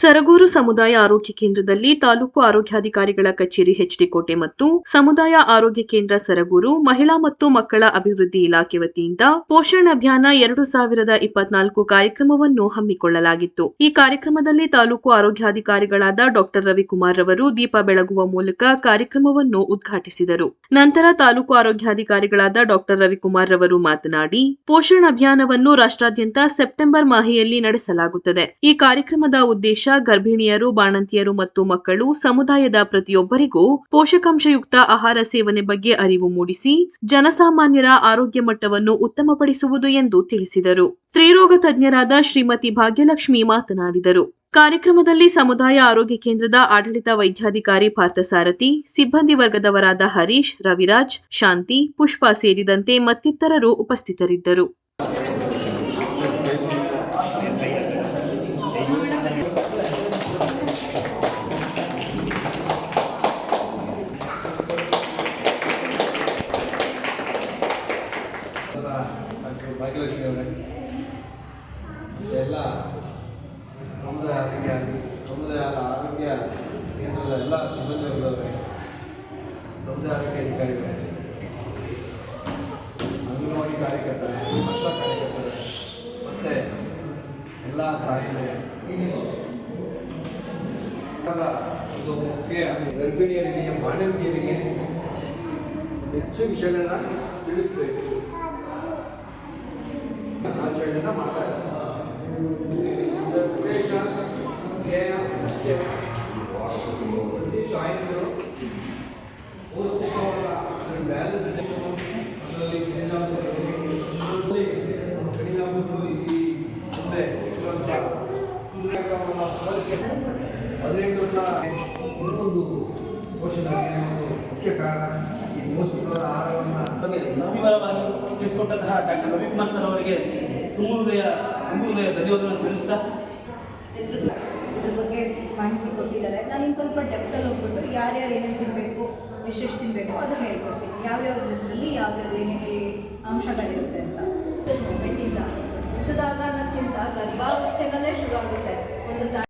ಸರಗೂರು ಸಮುದಾಯ ಆರೋಗ್ಯ ಕೇಂದ್ರದಲ್ಲಿ ತಾಲೂಕು ಆರೋಗ್ಯಾಧಿಕಾರಿಗಳ ಕಚೇರಿ ಹೆಚ್ಡಿಕೋಟೆ ಮತ್ತು ಸಮುದಾಯ ಆರೋಗ್ಯ ಕೇಂದ್ರ ಸರಗೂರು ಮಹಿಳಾ ಮತ್ತು ಮಕ್ಕಳ ಅಭಿವೃದ್ಧಿ ಇಲಾಖೆ ವತಿಯಿಂದ ಪೋಷಣ್ ಅಭಿಯಾನ ಎರಡು ಸಾವಿರದ ಇಪ್ಪತ್ನಾಲ್ಕು ಕಾರ್ಯಕ್ರಮವನ್ನು ಹಮ್ಮಿಕೊಳ್ಳಲಾಗಿತ್ತು. ಈ ಕಾರ್ಯಕ್ರಮದಲ್ಲಿ ತಾಲೂಕು ಆರೋಗ್ಯಾಧಿಕಾರಿಗಳಾದ ಡಾಕ್ಟರ್ ರವಿಕುಮಾರ್ ರವರು ದೀಪ ಬೆಳಗುವ ಮೂಲಕ ಕಾರ್ಯಕ್ರಮವನ್ನು ಉದ್ಘಾಟಿಸಿದರು. ನಂತರ ತಾಲೂಕು ಆರೋಗ್ಯಾಧಿಕಾರಿಗಳಾದ ಡಾಕ್ಟರ್ ರವಿಕುಮಾರ್ ರವರು ಮಾತನಾಡಿ, ಪೋಷಣ್ ಅಭಿಯಾನವನ್ನು ರಾಷ್ಟ್ರಾದ್ಯಂತ ಸೆಪ್ಟೆಂಬರ್ ಮಾಹೆಯಲ್ಲಿ ನಡೆಸಲಾಗುತ್ತದೆ. ಈ ಕಾರ್ಯಕ್ರಮದ ಉದ್ದೇಶ ಗರ್ಭಿಣಿಯರು, ಬಾಣಂತಿಯರು ಮತ್ತು ಮಕ್ಕಳು ಸಮುದಾಯದ ಪ್ರತಿಯೊಬ್ಬರಿಗೂ ಪೋಷಕಾಂಶಯುಕ್ತ ಆಹಾರ ಸೇವನೆ ಬಗ್ಗೆ ಅರಿವು ಮೂಡಿಸಿ ಜನಸಾಮಾನ್ಯರ ಆರೋಗ್ಯ ಮಟ್ಟವನ್ನು ಉತ್ತಮಪಡಿಸುವುದು ಎಂದು ತಿಳಿಸಿದರು. ಸ್ತ್ರೀರೋಗ ತಜ್ಞರಾದ ಶ್ರೀಮತಿ ಭಾಗ್ಯಲಕ್ಷ್ಮಿ ಮಾತನಾಡಿದರು. ಕಾರ್ಯಕ್ರಮದಲ್ಲಿ ಸಮುದಾಯ ಆರೋಗ್ಯ ಕೇಂದ್ರದ ಆಡಳಿತ ವೈದ್ಯಾಧಿಕಾರಿ ಪಾರ್ಥಸಾರಥಿ, ಸಿಬ್ಬಂದಿ ವರ್ಗದವರಾದ ಹರೀಶ್, ರವಿರಾಜ್, ಶಾಂತಿ, ಪುಷ್ಪ ಸೇರಿದಂತೆ ಮತ್ತಿತರರು ಉಪಸ್ಥಿತರಿದ್ದರು. ಡಾಕ್ಟರ್ ಭಾಗ್ಯಲಕ್ಷ್ಮಿ ಅವರೇ. ಎಲ್ಲ ಸಮುದಾಯ ಆರೋಗ್ಯ ಸಮುದಾಯ ಆರೋಗ್ಯ ಕೇಂದ್ರದ ಎಲ್ಲ ಸಿಬ್ಬಂದಿ ಸಮುದಾಯ ಆರೋಗ್ಯ ಅಧಿಕಾರಿಗಳೇ. ಅಂಗನವಾಡಿ ಕಾರ್ಯಕರ್ತರೆ ಆಶಾ ಕಾರ್ಯಕರ್ತರೆ, ಮತ್ತು ಎಲ್ಲ ತಾಯಿಗಳೇ. ಒಂದು ಮುಖ್ಯ ಗರ್ಭಿಣಿಯರಿಗೆ ಬಾಣಂತಿಯರಿಗೆ ಹೆಚ್ಚು ವಿಷಯಗಳನ್ನ ತಿಳಿಸ್ಬೇಕು. ಪೌಷ್ಟಿಕವಾದ ಬ್ಯಾಲೆನ್ಸ್ ಅದರಲ್ಲಿ ಗಣಿತಾಂಶಗಳು ಗಣಿತಾಂಶಗಳು ಈ ಮುಂದೆ ಹದಿನೈದು ವರ್ಷ ಇನ್ನೊಂದು ಮುಖ್ಯ ಕಾರಣ ಈ ಪೌಷ್ಟಿಕವಾದ ಆಹಾರವನ್ನು ಸವಿವರವಾಗಿ ತಿಳಿಸಿಕೊಟ್ಟಂತಹ ಡಾಕ್ಟರ್ ರವಿಕುಮಾರ್ ಸರ್ ಅವರಿಗೆ ತುಂಬ ಹೃದಯ ತುಂಬ ಹೃದಯ ಧನ್ಯವಾದಗಳನ್ನು ತಿಳಿಸ್ತಾ ಮಾಹಿತಿ ಕೊಟ್ಟಿದ್ದಾರೆ. ನಾನು ಇನ್ನು ಸ್ವಲ್ಪ ಡೆಪ್ತಲ್ಲಿ ಹೋಗ್ಬಿಟ್ಟು ಯಾರ್ಯಾರು ಏನೇನು ತಿನ್ನಬೇಕು ಎಷ್ಟೆಷ್ಟು ತಿನ್ನಬೇಕು ಅದು ಹೇಳ್ಕೊಡ್ತೀನಿ. ಯಾವ್ಯಾವ ಇದರಲ್ಲಿ ಯಾವ್ಯಾವ್ದು ಏನೇನು ಅಂಶಗಳಿರುತ್ತೆ ಅಂತ. ಮೂಮೆಂಟಿಂದ ಹುಟ್ಟಿದಾಗನಕ್ಕಿಂತ ಗರ್ಭಾವಸ್ಥೆನಲ್ಲೇ ಶುರು ಆಗುತ್ತೆ. ಒಂದು ತಾಯಿ